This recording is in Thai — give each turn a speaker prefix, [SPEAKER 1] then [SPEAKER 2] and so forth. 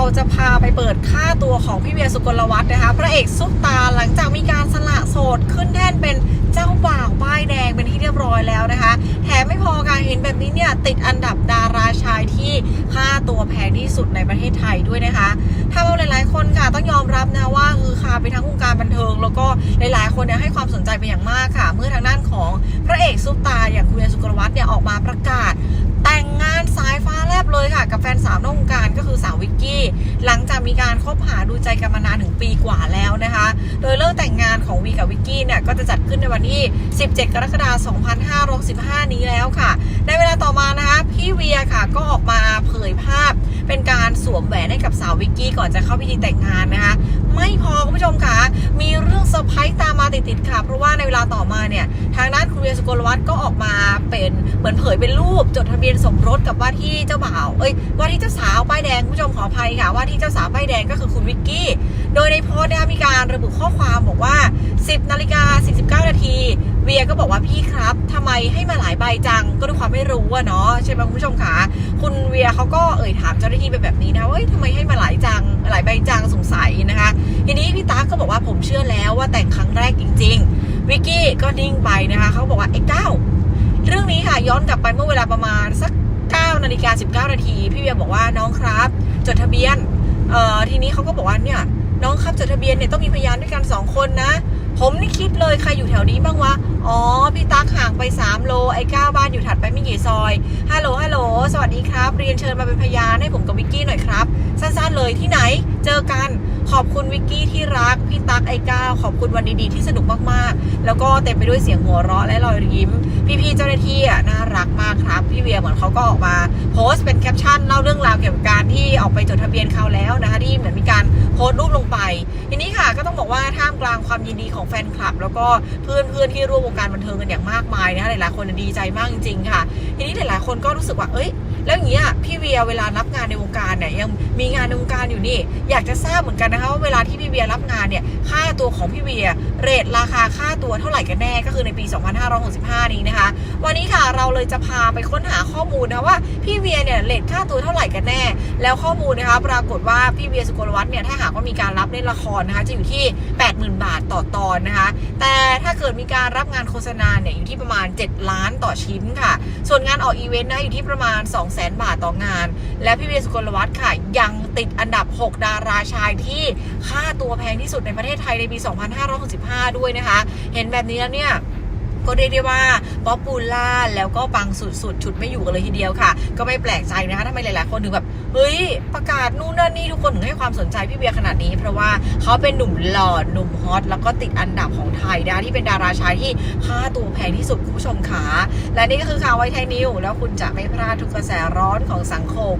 [SPEAKER 1] เราจะพาไปเปิดค่าตัวของพี่เวียสุกลวัฒน์นะคะ พระเอกซุปตาหลังจากมีการสละโสดขึ้นแท่นเป็นเจ้าบ่าวป้ายแดงเป็นที่เรียบร้อยแล้วนะคะ แถมไม่พอการเห็นแบบนี้เนี่ยติดอันดับดาราชายที่ค่าตัวแพงที่สุดในประเทศไทยด้วยนะคะทำเอาหลาย ๆ คนค่ะต้องยอมรับนะว่าคือคาไปทั้งวงการบันเทิง แล้วก็หลาย ๆ คนเนี่ยให้ความสนใจเป็นอย่างมากค่ะ เมื่อทางด้านของพระเอกซุปตาอย่างคุณเวียสุกลวัฒน์เนี่ยออกมาประกาศ มีการคบหาดูใจกันมานานถึงปีกว่าแล้วนะคะ โดยเลิกแต่งงานของวีกับวิกกี้เนี่ยก็จะจัดขึ้นในวันที่ 17 กรกฎาคม 2565 นี้แล้วค่ะ ในเวลาต่อมานะคะพี่เวียค่ะก็ออกมาเผยภาพ เป็นการสวมแหวนให้กับสาววิกกี้ก่อนจะเข้าพิธีแต่งงานนะคะ ไม่พอคุณผู้ชมค่ะมีเรื่องเซอร์ไพรส์ตามมาติดๆค่ะ เพราะว่าในเวลาต่อมาเนี่ย ทางด้านคุณเวียสุโกลวัฒน์ก็ออกมาเป็นเหมือนเผยเป็นรูปจดทะเบียนสมรสกับว่าที่เจ้าบ่าวเอ้ยว่าที่เจ้าสาวป้ายแดงคุณผู้ชมขออภัยค่ะว่าที่เจ้าสาวป้ายแดงก็คือคุณวิกกี้ โดยในโพสต์นะคะมีการระบุข้อความบอกว่า 10นาฬิกา49 นาทีเวียก็บอกว่าพี่ครับทำไมให้มาหลายใบจังก็ด้วยความไม่รู้อะเนาะใช่ไหมคุณผู้ชมคะคุณเวียเขาก็เอ่ยถามเจ้าหน้าที่ไปแบบนี้นะว่าเอ้ยทำไมให้มาหลายจังหลายใบจังสงสัยนะคะ ทีนี้พี่ตาก็บอกว่าผมเชื่อแล้วว่าแต่งครั้งแรกจริง ๆ วิกกี้ก็นิ่งไปนะคะเขาบอกว่าไอ้เก้าเรื่องนี้ค่ะย้อนกลับไปเมื่อเวลาประมาณสัก9นาฬิกา19นาทีพี่เวียบอกว่าน้องครับ จดทะเบียนเอ่อทีนี้เขาก็บอกว่าเนี่ยน้องครับจดทะเบียนเนี่ยต้องมีพยานด้วยกัน2คนนะ ผมนี่คิดเลยใครอยู่แถวนี้บ้างวะ อ๋อ พี่ตั๊กห่างไป 3 โล ไอ้ก้าบ้านอยู่ถัดไปไม่กี่ซอย ฮัลโหล ฮัลโหล สวัสดีครับ เรียนเชิญมาเป็นพยานให้ผมกับวิกกี้หน่อยครับ สั้นๆเลยที่ไหน เจอกัน ขอบคุณวิกกี้ที่รัก พี่ตั๊กไอ้ก้าวขอบคุณวันดีๆที่สนุกมากๆ แล้วก็เต็มไปด้วยเสียงหัวเราะและรอยยิ้ม พี่ๆ เจ้าหน้าที่อะน่ารักมากครับ พี่เวียเหมือนเขาก็ออกมา โพสต์เป็นแคปชั่นเล่าเรื่องราวเกี่ยวกับการที่ออกไปจดทะเบียนเขาแล้วนะคะที่เหมือนมีการโพสต์รูปลงไป นี้ค่ะก็ต้องบอกว่าท่ามกลางความยินดีของแฟนคลับ แล้วก็เพื่อนๆที่ร่วมวงการบันเทิงกันอย่างมากมายนะคะหลายๆคนดีใจมากจริงๆค่ะ ทีนี้หลายๆคนก็รู้สึกว่าเอ้ย แล้วอย่างเงี้ยพี่เวียเวลารับงานในวงการเนี่ยยังมีงานในวงการอยู่นี่ อยากจะทราบเหมือนกันนะคะว่าเวลาที่พี่เวียรับงานเนี่ย ค่าตัวของพี่เวีย เรทราคาค่าตัวเท่าไหร่กันแน่ ก็คือในปี 2565 นี้นะคะ วันนี้ค่ะเราเลยจะพาไปค้นหาข้อมูลนะว่าพี่เวียเนี่ยเรทค่าตัวเท่าไหร่กันแน่ แล้วข้อมูลนะคะปรากฏว่าพี่เวียสุกลวัฒน์เนี่ยถ้าหากว่ามีการรับเล่นละครนะคะจะอยู่ที่ 80,000 บาทต่อตอนนะคะ แต่ถ้าเกิดมีการรับงานโฆษณาเนี่ยอยู่ที่ประมาณ 7 ล้านต่อชิ้นค่ะ ส่วนงานออกอีเวนต์นะอยู่ที่ประมาณ 200,000 บาทต่องาน และพี่เวียสุกลวัฒน์ค่ะยังติดอันดับ 6 ดาราชายที่ค่าตัวแพงที่สุดในประเทศไทยในปี 2565 ด้วยนะคะ เห็นแบบนี้แล้วเนี่ยก็เรียกได้ว่าป๊อปปูล่าแล้วก็ปังสุดๆฉุดไม่อยู่กันเลยทีเดียวค่ะ ก็ไม่แปลกใจนะคะทำไมหลายๆคนถึงแบบ เฮ้ย ประกาศนู่นนั่นนี่ทุกคนถึงให้ความสนใจพี่เบียร์ขนาดนี้ เพราะว่าเขาเป็นหนุ่มหล่อหนุ่มฮอตแล้วก็ติดอันดับของไทยนะที่เป็นดาราชายที่ค่าตัวแพงที่สุดคุณผู้ชมขาและนี่ก็คือข่าวไวไทยนิวแล้วคุณจะไม่พลาดทุกกระแสร้อนของสังคม